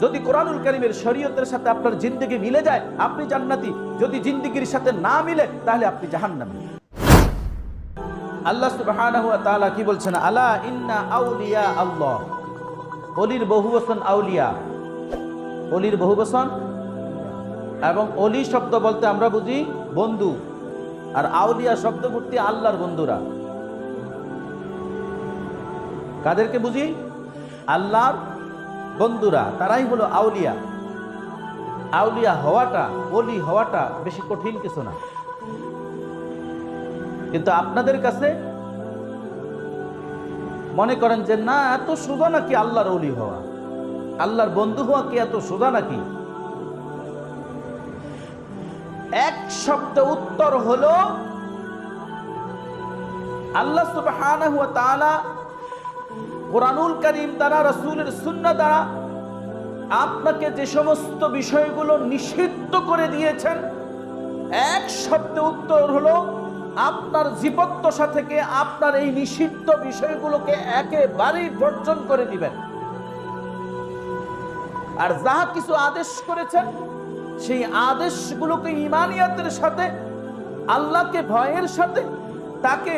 যদি কোরআনুল করিমের শরীয়তের সাথে আপনার জিন্দগি মিলে যায়, আপনি জান্নাতি। যদি জিন্দগির সাথে না মিলে, তাহলে আপনি জাহান্নামী। আল্লাহ সুবহানাহু ওয়া তাআলা কি বলছেন? আলা ইন্না আউলিয়া আল্লাহ। অলির বহু বচন আউলিয়া। অলির বহু বচন এবং অলি শব্দ বলতে আমরা বুঝি বন্ধু। আর আউলিয়া শব্দ করতে আল্লাহর বন্ধুরা। কাদেরকে বুঝি? আল্লাহর বন্ধুরা, তারাই হলো আউলিয়া। আউলিয়া হওয়াটা অলি হওয়াটা বেশি কঠিন কিছু না। কিন্তু আপনাদের কাছে মনে করেন যে, না, এত সোজা নাকি আল্লাহর অলি হওয়া? আল্লাহর বন্ধু হওয়া কি এত সোজা নাকি? এক সপ্তাহ উত্তর হলো, আল্লাহ তাআলা কোরআনুল করিম দ্বারা, রসুলের সুন্নাহ দ্বারা আপনাকে যে সমস্ত বিষয়গুলো নিষিদ্ধ করে দিয়েছেন, এক শব্দ উত্তর হলো আপনার জীবত্বসা থেকে আপনার এই নিষিদ্ধ বিষয়গুলোকে একেবারেই বর্জন করে দিবেন। আর যাহা কিছু আদেশ করেছেন, সেই আদেশগুলোকে ইমানিয়াতের সাথে, আল্লাহকে ভয়ের সাথে, তাকে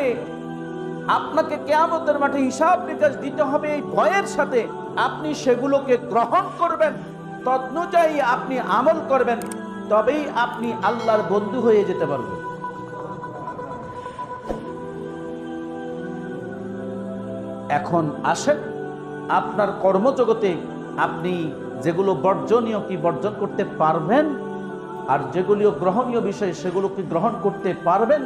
আপনাকে কেয়ামতের মাঠে হিসাব নিকাশ দিতে হবে, এই ভয়ের সাথে আপনি সেগুলোকে গ্রহণ করবেন, তদনুযায়ী আপনি আমল করবেন, তবেই আপনি আল্লাহর বন্ধু হয়ে যেতে পারবেন। এখন আসেন, আপনার কর্মজগতে আপনি যেগুলো বর্জনীয় কি বর্জন করতে পারবেন, আর যেগুলিও গ্রহণীয় বিষয় সেগুলো কি গ্রহণ করতে পারবেন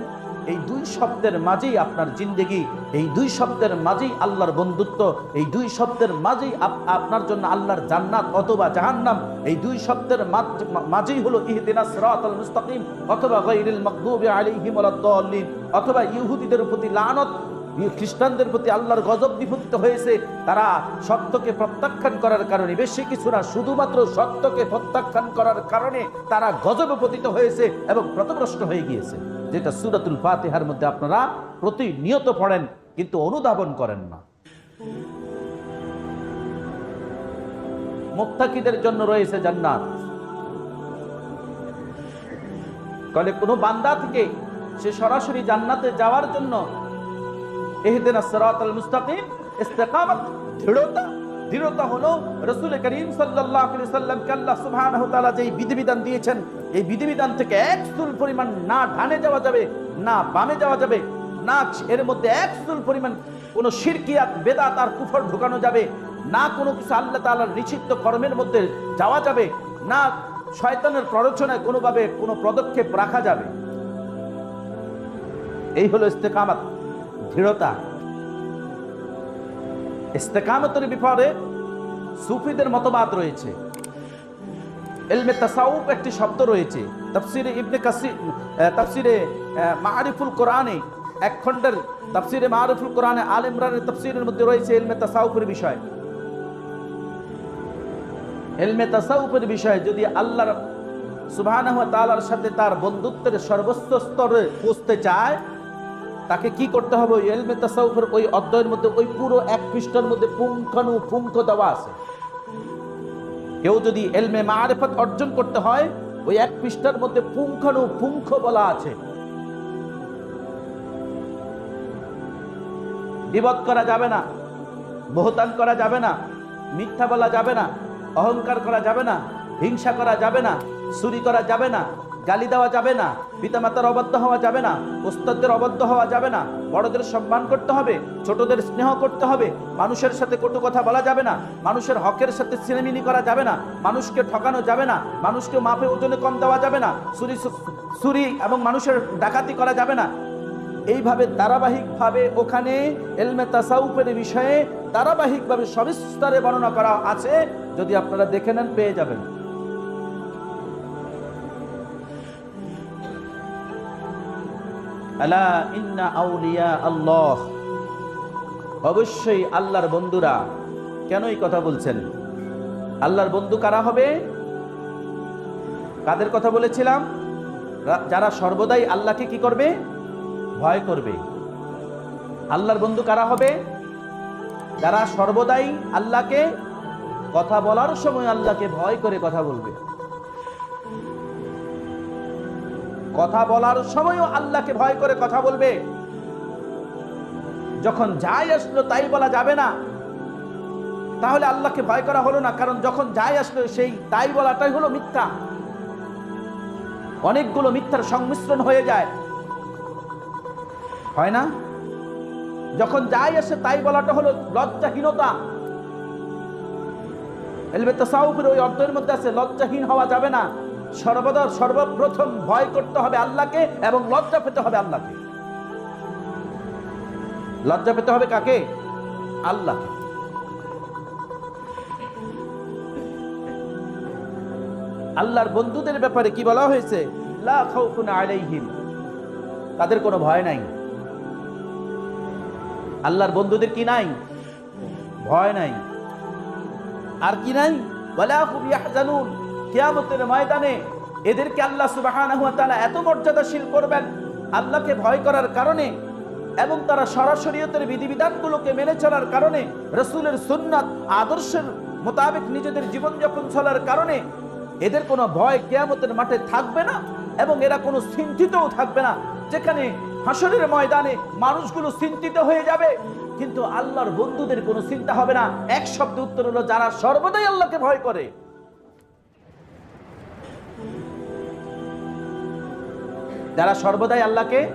এই দুই শব্দের মাঝেই আপনার জিন্দেগি, এই দুই শব্দের মাঝেই আল্লাহর বন্ধুত্ব, এই দুই শব্দের মাঝেই আপনার জন্য আল্লাহর জান্নাত অথবা জাহান্নাম, এই দুই শব্দের মাঝ- মাঝেই হলো ইহদিনা সিরাতাল মুস্তাকিম অথবা গায়রিল মাগদুবি আলাইহিম অথবা ইহুদিদের প্রতি লানত খ্রিস্টানদের প্রতি আল্লাহর গজব নিপতিত হয়েছে, তারা সত্যকে প্রত্যাখ্যান করার কারণে, বেশি কিছু না, শুধুমাত্র সত্যকে প্রত্যাখ্যান করার কারণে তারা গজবে পতিত হয়েছে এবং প্রতভ্রষ্ট হয়ে গিয়েছে। যেটা সুরাতুল ফাতিহার মধ্যে আপনারা প্রতিনিয়ত পড়েন, কিন্তু অনুধাবন করেন না। মুক্তাকিদের জন্য রয়েছে জান্নাত। কলে কোনো বান্দা থেকে সে সরাসরি জান্নাতে যাওয়ার জন্য এহদিনা সিরাতাল মুস্তাকিম, ইস্তেকামত, দৃঢ়তা দৃঢ়তা হলো রসুল করিম আলাইহি সাল্লামকে আল্লাহ তাআলা যেই বিধিবিধান দিয়েছেন এই বিধিবিধান থেকে এক চুল পরিমাণ না ডানে যাওয়া যাবে, না বামে যাওয়া যাবে, না এর মধ্যে এক চুল পরিমাণ কোনো শিরকিয়াত বেদা তার কুফর ঢুকানো যাবে, না কোনো কিছু আল্লাহ তাআলার নিষিদ্ধ কর্মের মধ্যে যাওয়া যাবে, না শয়তানের প্ররোচনায় কোনোভাবে কোনো পদক্ষেপ রাখা যাবে। এই হলো ইস্তেকামাত, দৃঢ়তা। ইস্তেকামতের ব্যাপারে সুফিদের মতবাদ রয়েছে। এলমে তাসাউফ একটি শব্দ রয়েছে। তাফসিরে ইবনে কাসি তাফসিরে মারিফুল কোরআনে এক খণ্ডের তাফসিরে মারিফুল কোরআনে আল ইমরানের তাফসিরের মধ্যে রয়েছে এলমে তাসাউফের বিষয়। এলমে তাসাউফের বিষয় যদি আল্লাহর সুবহানাহু তালার সাথে তার বন্ধুত্বের সর্বোচ্চ স্তরে পৌঁছতে চায়, তাকে কি করতে হবে? ওই এলমে তাসাউফের ওই অধ্যায়ের মধ্যে ওই পুরো এক পৃষ্ঠার মধ্যে পুঙ্খানু পুঙ্খ দেওয়া আছে। কেউ যদি এলমে মারেফত অর্জন করতে হয়, ওই এক পৃষ্ঠার মধ্যে পুঙ্খানু পুঙ্খ বলা আছে। বিবদ করা যাবে না বহতান করা যাবে না, মিথ্যা বলা যাবে না, অহংকার করা যাবে না, হিংসা করা যাবে না, চুরি করা যাবে না গালি দেওয়া যাবে না, পিতামাতার অবাধ্য হওয়া যাবে না, ওস্তাদদের অবাধ্য হওয়া যাবে না, বড়দের সম্মান করতে হবে, ছোটদের স্নেহ করতে হবে, মানুষের সাথে কটু কথা বলা যাবে না, মানুষের হকের সাথে সিনেমিনি করা যাবে না, মানুষকে ঠকানো যাবে না, মানুষকে মাপে ওজনে কম দেওয়া যাবে না, চুরি চুরি এবং মানুষের ডাকাতি করা যাবে না। এইভাবে ধারাবাহিকভাবে ওখানে এলমে তাসাউফের বিষয়ে ধারাবাহিকভাবে সবিস্তারে বর্ণনা করা আছে, যদি আপনারা দেখে নেন, পেয়ে যাবেন। অবশ্যই আল্লাহর বন্ধুরা কেন এই কথা বলছেন? আল্লাহর বন্ধু কারা হবে? কাদের কথা বলেছিলাম? যারা সর্বদাই আল্লাহকে কি করবে? ভয় করবে। আল্লাহর বন্ধু কারা হবে? যারা সর্বদাই আল্লাহকে কথা বলার সময় আল্লাহকে ভয় করে কথা বলবে। কথা বলার সময়ও আল্লাহকে ভয় করে কথা বলবে। যখন যাই আসলো তাই বলা যাবে না। তাহলে আল্লাহকে ভয় করা হলো না, কারণ যখন যাই আসলো সেই তাই বলাটাই হলো মিথ্যা। অনেকগুলো মিথ্যার সংমিশ্রণ হয়ে যায়। হয় না? যখন যাই আসে তাই বলাটা হলো লজ্জাহীনতা। এলবে তো তাসাউফের ওই অর্থের মধ্যে আছে, লজ্জাহীন হওয়া যাবে না। সর্বদা সর্বপ্রথম ভয় করতে হবে আল্লাহকে এবং লজ্জা পেতে হবে আল্লাহকে। লজ্জা পেতে হবে কাকে? আল্লাহকে। আল্লাহর বন্ধুদের ব্যাপারে কি বলা হয়েছে? তাদের কোনো ভয় নাই। আল্লাহর বন্ধুদের কি নাই? ভয় নাই। আর কি নাই? হুম ইয়াহজানুন। কিয়ামতের ময়দানে এদেরকে আল্লাহ তাআলা এত মর্যাদাশীল করবেন, আল্লাহকে ভয় করার কারণে এবং তারা সরাসরিয়তের বিধিবিধানগুলোকে মেনে চলার কারণে, রসুলের সুন্নাত, আদর্শের মোতাবেক নিজেদের জীবনযাপন চলার কারণে এদের কোনো ভয় কেয়ামতের মাঠে থাকবে না এবং এরা কোনো চিন্তিতও থাকবে না। যেখানে হাসরের ময়দানে মানুষগুলো চিন্তিত হয়ে যাবে, কিন্তু আল্লাহর বন্ধুদের কোনো চিন্তা হবে না। এক শব্দ উত্তর হলো, যারা সর্বদাই আল্লাহকে ভয় করে যারা সর্বদাই আল্লাহকে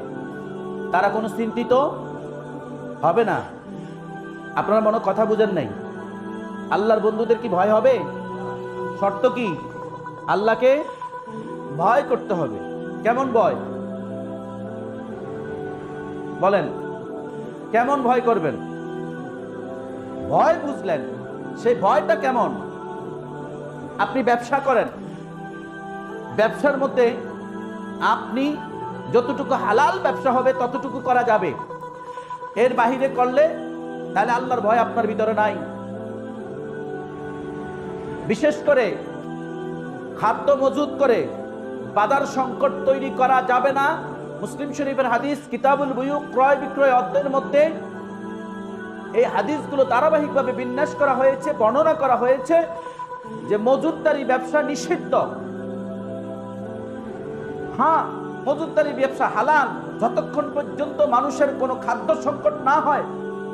তারা কোনো চিন্তিত হবে না। আপনারা মনে কথা বুঝেন নাই। আল্লাহর বন্ধুদের কি ভয় হবে? শর্ত কি? আল্লাহকে ভয় করতে হবে। কেমন ভয়? বলেন, কেমন ভয় করবেন? ভয় বুঝলেন। সেই ভয়টা কেমন? আপনি ব্যবসা করেন। ব্যবসার মধ্যে আপনি যতটুকু হালাল ব্যবসা হবে, ততটুকু করা যাবে। এর বাহিরে করলে তাহলে আল্লাহর ভয় আপনার ভিতরে নাই। বিশেষ করে খাদ্য মজুদ করে বাজার সংকট তৈরি করা যাবে না। মুসলিম শরীফের হাদিস, কিতাবুল বুয়ু ক্রয় বিক্রয় অর্থের মধ্যে এই হাদিসগুলো ধারাবাহিকভাবে বিন্যাস করা হয়েছে, বর্ণনা করা হয়েছে যে মজুদদারি ব্যবসা নিষিদ্ধ। হ্যাঁ মজুদদারি ব্যবসা হালাল, যতক্ষণ পর্যন্ত মানুষের কোনো খাদ্য সংকট না হয়,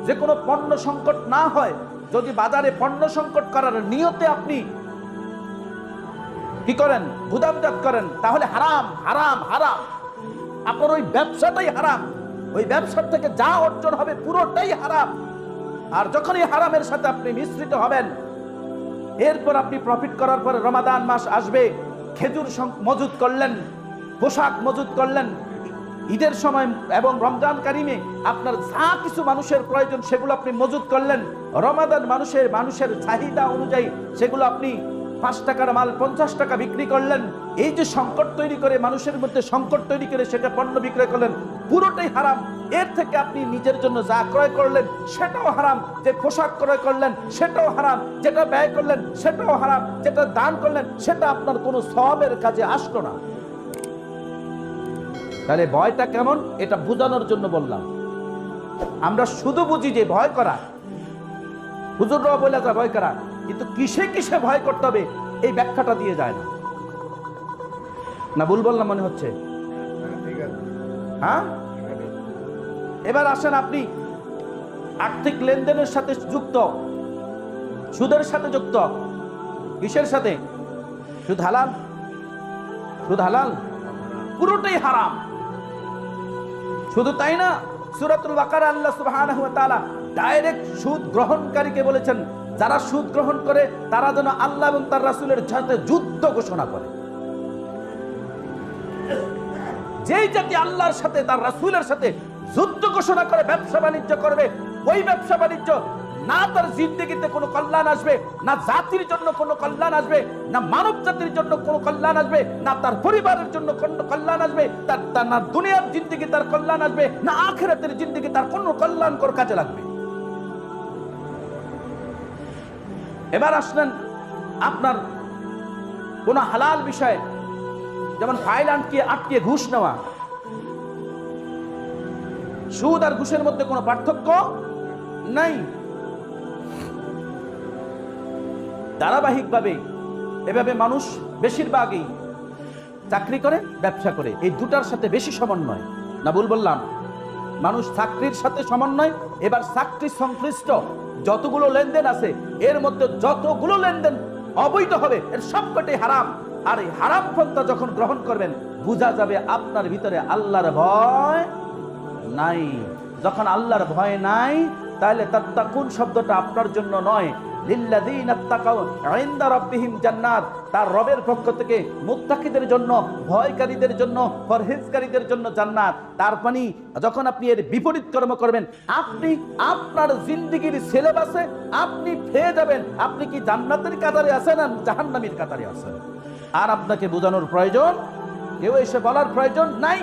যে কোনো পণ্য সংকট না হয়, যদি বাজারে পণ্য সংকট করার নিয়তে আপনি কি করেন? গুদামজাত করেন, তাহলে হারাম হারাম হারাম। আপনার ওই ব্যবসাটাই হারাম। ওই ব্যবসার থেকে যা অর্জন হবে পুরোটাই হারাম। আর যখনই হারামের সাথে আপনি মিশ্রিত হবেন, এরপর আপনি প্রফিট করার পরে রমাদান মাস আসবে, খেজুর মজুদ করলেন। পোশাক মজুদ করলেন। ঈদের সময় এবং রমজান কারিমে আপনার যা কিছু মানুষের প্রয়োজন সেগুলো আপনি মজুদ করলেন। রমাদান মানুষের মানুষের চাহিদা অনুযায়ী সেগুলো আপনি পাঁচ টাকার মাল, পঞ্চাশ টাকা বিক্রি করলেন। এই যে সংকট তৈরি করে, মানুষের মধ্যে সংকট তৈরি করে সেটা পণ্য বিক্রয় করলেন, পুরোটাই হারাম। এর থেকে আপনি নিজের জন্য যা ক্রয় করলেন, সেটাও হারাম। যে পোশাক ক্রয় করলেন, সেটাও হারাম। যেটা ব্যয় করলেন, সেটাও হারাম। যেটা দান করলেন, সেটা আপনার কোনো সবের কাজে আসলো না। তাহলে ভয়টা কেমন? এটা বোঝানোর জন্য বললাম। আমরা শুধু বুঝি যে ভয় করা। হুজুররাও বলে যায় ভয় করা। কিন্তু কিসে কিসে ভয় করতে হবে, এই ব্যাখ্যাটা দিয়ে যায় না। না, ভুল বললাম মনে হচ্ছে? হ্যাঁ? এবার আসেন আপনি। আর্থিক লেনদেনের সাথে যুক্ত। সুদের সাথে যুক্ত। কিসের সাথে? সুদ হালাল? সুদ হালাল? পুরোটাই হারাম। শুধু তাই না, সুরাতুল বাকার আল্লাহ সুবহানাহু ওয়া ডাইরেক্ট সুদ গ্রহণকারীকে বলেছেন, যারা সুদ গ্রহণ করে, তারা যেন আল্লাহ এবং তার রাসুলের সাথে যুদ্ধ ঘোষণা করে। যেই জাতি আল্লাহর সাথে, তার রাসুলের সাথে যুদ্ধ ঘোষণা করে, ব্যবসা বাণিজ্য করবে, ওই ব্যবসা বাণিজ্য না তার জিন্দগিতে কোনো কল্যাণ আসবে, না জাতির জন্য কোনো কল্যাণ আসবে, না মানব জাতির জন্য কোনো কল্যাণ আসবে, না তার পরিবারের জন্য কোনো কল্যাণ আসবে, তার তার না দুনিয়ার জিন্দগি তার কল্যাণ আসবে, না আখেরাতের জিন্দগি তার কোনো কল্যাণকর কাজে লাগবে। এবার আসলেন আপনার কোনো হালাল বিষয়ে, যেমন ফাইল আটকে আটকে ঘুষ নেওয়া। সুদ আর ঘুষের মধ্যে কোনো পার্থক্য? নাই। ধারাবাহিকভাবে এভাবে মানুষ বেশিরভাগই চাকরি করে, ব্যবসা করে। এই দুটার সাথে বেশি সমন্বয়। না ভুল বললাম, মানুষ চাকরির সাথে সমন্বয়, এবার চাকরি সংশ্লিষ্ট যতগুলো লেনদেন আছে, এর মধ্যে যতগুলো লেনদেন অবৈধ হবে, এর সবকটাই হারাম। আর এই হারাম পন্থা যখন গ্রহণ করবেন, বোঝা যাবে আপনার ভিতরে আল্লাহর ভয় নাই। যখন আল্লাহর ভয় নাই, তাহলে তার তাত্তাকুন শব্দটা আপনার জন্য নয় জান্নাত। তার রবের পক্ষ থেকে মুত্তাকিদের জন্য, ভয়কারীদের জন্য পরহেজকারীদের জন্য জান্নাত। তার পানি যখন আপনি এর বিপরীত কর্ম করবেন, আপনি আপনার জিন্দেগির সিলেবাসে আপনি পেয়ে যাবেন। আপনি কি জান্নাতের কাতারে আছেন না জাহান্নামীর কাতারে আছেন? আর আপনাকে বোঝানোর প্রয়োজন, কেউ এসে বলার প্রয়োজন নাই।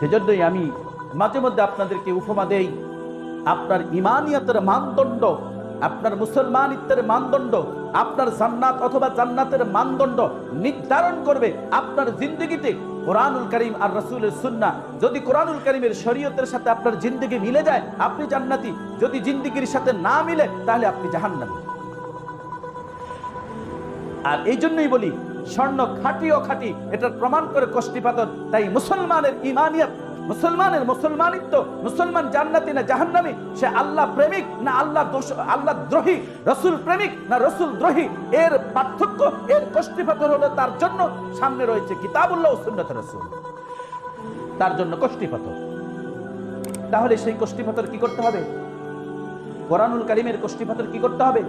সেজন্যই আমি মাঝে মধ্যে আপনাদেরকে উপমা দেই। আপনার ইমানিয়তের মানদণ্ড, আপনার মুসলমানিত্বের মানদণ্ড, আপনার জান্নাত অথবা জান্নাতের মানদণ্ড নির্ধারণ করবে আপনার জিন্দগিতে। কোরআনুল করিম আর রসুলের সুন্না যদি কোরআনুল করিমের শরীয়তের সাথে আপনার জিন্দগি মিলে যায়, আপনি জান্নাতি। যদি জিন্দগির সাথে না মিলে, তাহলে আপনি জাহান্নামী। আর এই জন্যই বলি, স্বর্ণ খাঁটি ও খাঁটি এটার প্রমাণ করে কষ্টিপাতন তাই মুসলমানের ইমানিয়ত মুসলমানের মুসলমানিত্ব, মুসলমান জান্নাতি না জাহান্নামি, সে আল্লাহ প্রেমিক না আল্লাহ আল্লাহ দ্রোহী, রসুল প্রেমিক না রসুল দ্রোহী, এর পার্থক্য, এর কষ্টিপাতন হলো তার জন্য সামনে রয়েছে কিতাবুল্লাহ সুন্নত রসুল। তার জন্য কষ্টিপাতর তাহলে সেই কষ্টিপাতর কি করতে হবে? কোরআনুল কারিমের কষ্টিপাতর কি করতে হবে?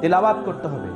তেলাওয়াত করতে হবে।